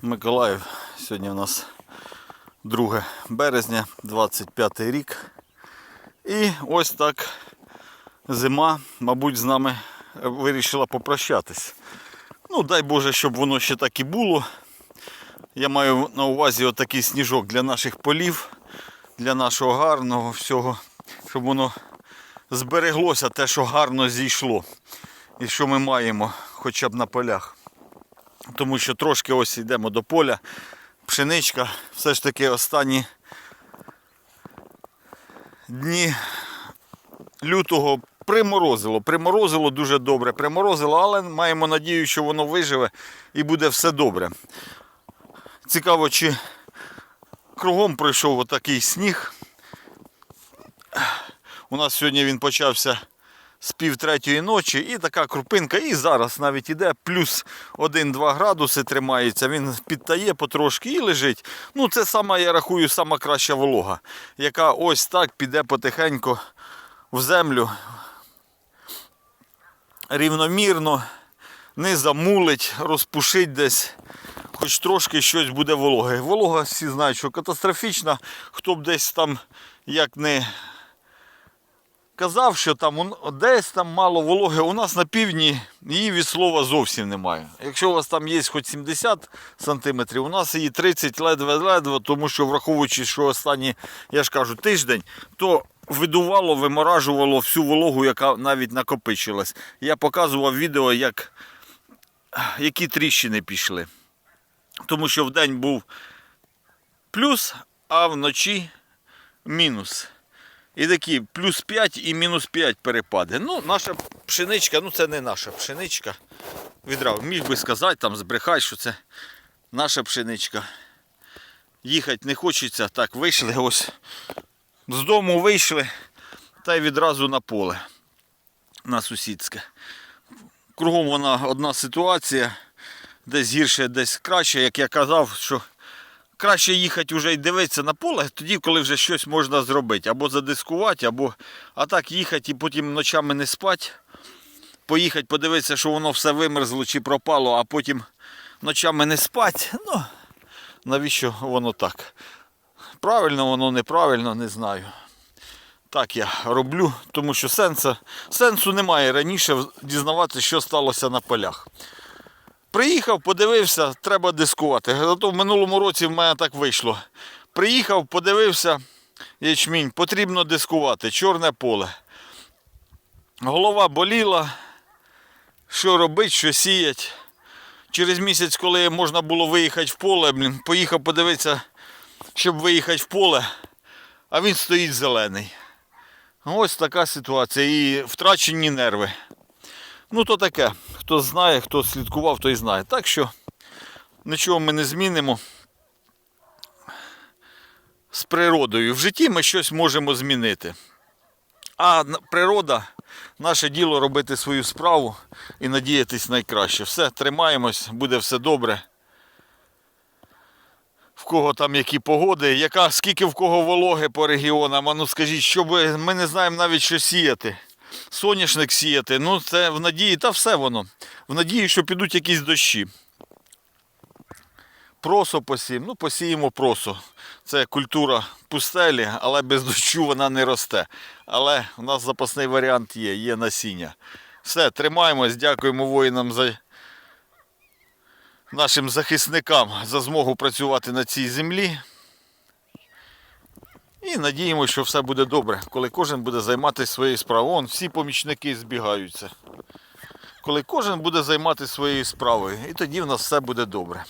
Миколаїв. Сьогодні у нас 2 березня, 25 рік. І ось так зима, мабуть, з нами вирішила попрощатись. Ну, дай Боже, щоб воно ще так і було. Я маю на увазі отакий сніжок для наших полів, для нашого гарного всього, щоб воно збереглося те, що гарно зійшло. І що ми маємо хоча б на полях. Тому що трошки ось йдемо до поля. Пшеничка, все ж таки останні дні лютого приморозило. Приморозило дуже добре, приморозило, але маємо надію, що воно виживе і буде все добре. Цікаво, чи кругом пройшов отакий сніг. У нас сьогодні він почався з пів третьої ночі і така крупинка, і зараз навіть іде плюс 1-2 градуси тримається, він підтає потрошки і лежить. Ну це сама, я рахую, сама краща волога, яка ось так піде потихеньку в землю. Рівномірно, не замулить, розпушить десь. Хоч трошки щось буде вологе. Волога всі знають, що катастрофічна. Хто б десь там як не казав, що там десь там мало вологи, у нас на півдні її від слова зовсім немає. Якщо у вас там є хоч 70 сантиметрів, у нас її 30 ледве-ледве, тому що враховуючи, що останні, я ж кажу, тиждень, то видувало, виморажувало всю вологу, яка навіть накопичилась. Я показував відео, як, які тріщини пішли. Тому що в день був плюс, а вночі мінус. І такі плюс 5 і мінус 5 перепади. Ну, наша пшеничка, ну це не наша пшеничка. Відразу міг би сказати, там збрехати, що це наша пшеничка. Їхати не хочеться. Так, вийшли ось. З дому вийшли та й відразу на поле. На сусідське. Кругом вона одна ситуація. Десь гірше, десь краще, як я казав, що краще їхати вже і дивитися на поле, тоді, коли вже щось можна зробити. Або задискувати, або а так їхати і потім ночами не спати. Поїхати подивитися, що воно все вимерзло чи пропало, а потім ночами не спати. Ну, навіщо воно так? Правильно воно, неправильно, не знаю. Так я роблю, тому що сенсу, сенсу немає раніше дізнаватися, що сталося на полях. Приїхав, подивився, треба дискувати. Зато в минулому році в мене так вийшло. Приїхав, подивився, ячмінь, потрібно дискувати, чорне поле. Голова боліла, що робити, що сіять. Через місяць, коли можна було виїхати в поле, блін, поїхав подивитися, щоб виїхати в поле, а він стоїть зелений. Ось така ситуація і втрачені нерви. Ну, то таке. Хто знає, хто слідкував, той знає. Так що нічого ми не змінимо. З природою. В житті ми щось можемо змінити. А природа, наше діло робити свою справу і надіятись найкраще. Все, тримаємось, буде все добре. В кого там які погоди, яка, скільки в кого вологи по регіонам, а ну скажіть, що ми не знаємо навіть, що сіяти соняшник сіяти. Ну, це в надії, та все воно. В надії, що підуть якісь дощі. Просо посіємо. Ну, посіємо просо. Це культура пустелі, але без дощу вона не росте. Але у нас запасний варіант є, є насіння. Все, тримаємось, дякуємо воїнам за нашим захисникам за змогу працювати на цій землі. І надіємося, що все буде добре, коли кожен буде займатися своєю справою. Вон всі помічники збігаються. Коли кожен буде займатися своєю справою, і тоді в нас все буде добре.